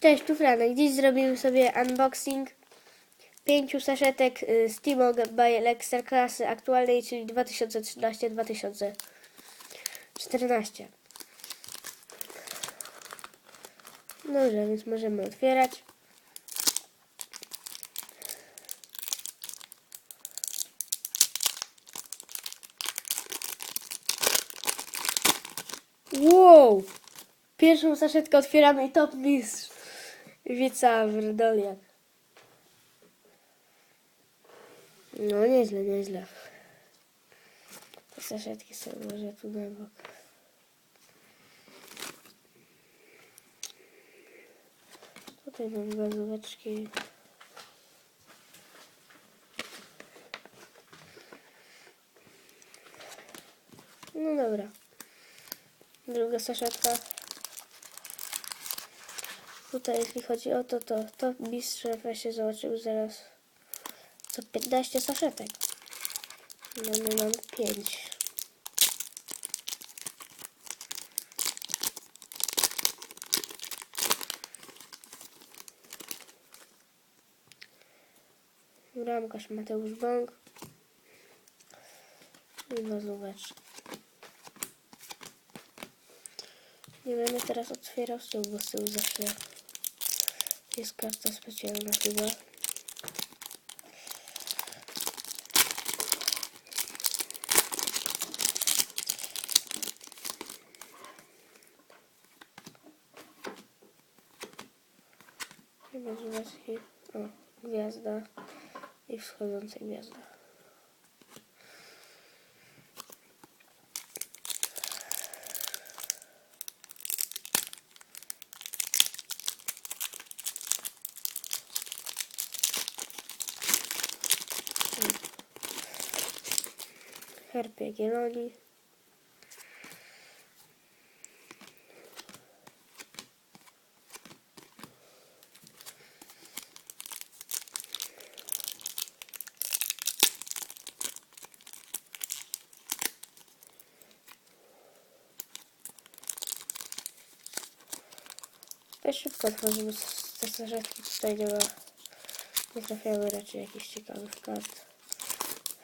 Cześć, tu Franek. Dziś zrobimy sobie unboxing pięciu saszetek y, Steamog by Lexer klasy aktualnej, czyli 2013-2014. Dobrze, więc możemy otwierać. Wow! Pierwszą saszetkę otwieramy i top mistrz. Wica Wrdoliak. No nieźle, nieźle. Te saszetki są może tu na bok. Tutaj mam gazóweczki. No dobra. Druga saszetka. Tutaj jeśli chodzi o to, to to mistrze właśnie zobaczymy zaraz co 15 saszetek. No my mamy 5. Bramkarz Mateusz Bąk. I wazóweczka. Nie będę teraz otwierał z tyłu, bo z tyłu zawsze Herkes pasta спеціально туди. Без вас и... О, гвязда. И в сходонце звезда. Herb Jagiellonii. To szybko otworzymy s- te saszetki. Tutaj nie ma... Nie trafiały raczej jakichś ciekawych kart.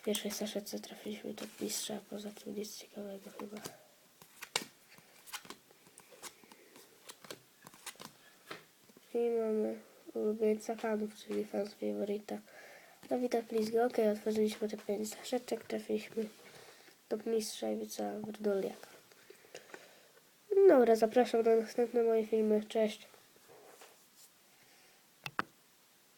Pierwszej saszetce trafiliśmy do mistrza, poza tym nic ciekawego chyba. I mamy ulubieńca fanów, czyli fan z favorita. Dawida Plizga. Ok, otworzyliśmy te pięć saszeczek, trafiliśmy do mistrza i wica Wrdoliaka. Dobra, zapraszam na następne moje filmy. Cześć.